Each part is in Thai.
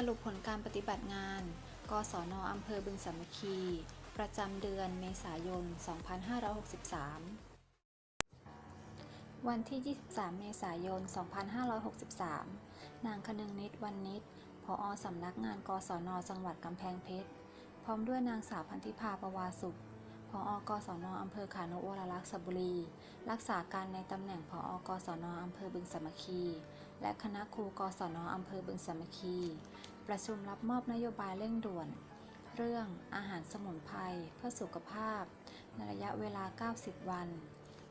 สรุปผลการปฏิบัติงาน กศนอำเภอบึงสามัคคี ประจำเดือนเมษายน 2563 วันที่ 23 เมษายน 2563 นางคนึงนิดวันนิดผอสำนักงานกศนจังหวัดกำแพงเพชร พร้อมด้วยนางสาวพันธิพาประวาสุขผอกศนอำเภอขานุวรลักษ์สบุรี รักษาการในตำแหน่งผอกศนอำเภอบึงสามัคคี และคณะครูกศนอำเภอบึงสามัคคี ประชุมรับมอบนโยบายเร่งด่วน เรื่องอาหารสมุนไพรเพื่อสุขภาพ ในระยะเวลา 90 วัน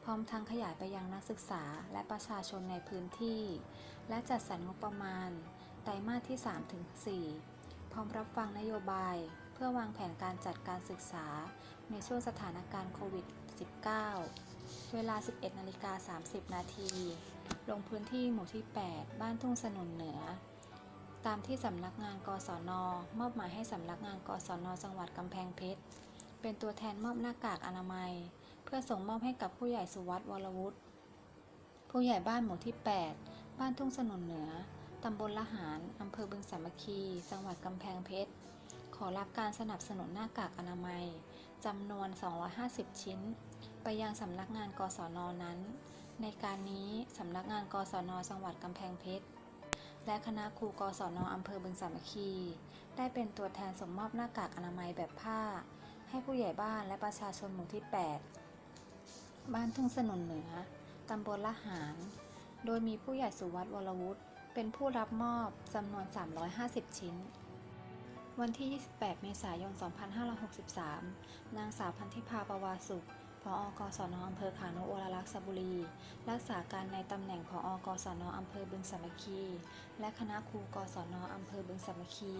พร้อมทั้งขยายไปยังนักศึกษาและประชาชนในพื้นที่ และจัดสรรงบประมาณ ไตรมาสที่ 3-4 พร้อมรับฟังนโยบาย เพื่อวางแผนการจัดการศึกษา ในช่วงสถานการณ์โควิด -19 เวลา 11นาฬิกา30 นาที ลงพื้นที่หมู่ที่ 8 บ้านทุ่งสนุนเหนือ ตามที่สำนักงานกศน มอบหมายให้สำนักงานกศน จังหวัดกำแพงเพชร เป็นตัวแทนมอบหน้ากากอนามัย เพื่อส่งมอบให้กับผู้ใหญ่สุวัสด์วรวุฒิผู้ใหญ่บ้านหมู่ที่ 8 บ้านทุ่งสนุนเหนือ ตำบลละหารอำเภอบึงสามัคคี จังหวัดกำแพงเพชร ขอรับการสนับสนุนหน้ากากอนามัยจำนวน 250 ชิ้น ไปยังสำนักงานกศนนั้น ในการนี้สำนักงานกศนจังหวัดกำแพงเพชร และคณะครูกศนอำเภอบึงสามัคคี ได้เป็นตัวแทนส่งมอบหน้ากากอนามัยแบบผ้า ให้ผู้ใหญ่บ้านและประชาชนหมู่ที่ 8 บ้านทุ่งสนนเหนือ ตำบลละหาร โดยมีผู้ใหญ่สุวัสด์วรวุฒิเป็นผู้รับมอบจำนวน 350 ชิ้น วันที่ 28 เมษายน 2563 นางสาวพันธิพาประวาสุข ผอ กศนอำเภอขานุวรลักษ์สุรี รักษาการในตำแหน่งผอ กศนอำเภอบึงสามัคคี และคณะครู กศนอำเภอบึงสามัคคี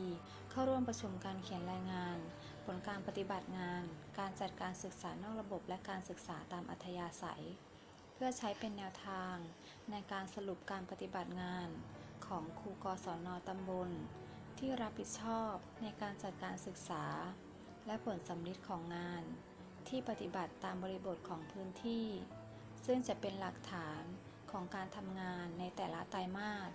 เข้าร่วมประชุมการเขียนรายงาน ผลการปฏิบัติงาน การจัดการศึกษานอกระบบและการศึกษาตามอัธยาศัย เพื่อใช้เป็นแนวทาง ในการสรุปการปฏิบัติงาน ของครู กศนตำบล ที่รับผิดชอบในการจัดการศึกษา และผลสำลิดของงาน ที่ปฏิบัติตามบริบทของพื้นที่ ซึ่งจะเป็นหลักฐานของการทำงานในแต่ละไตรมาส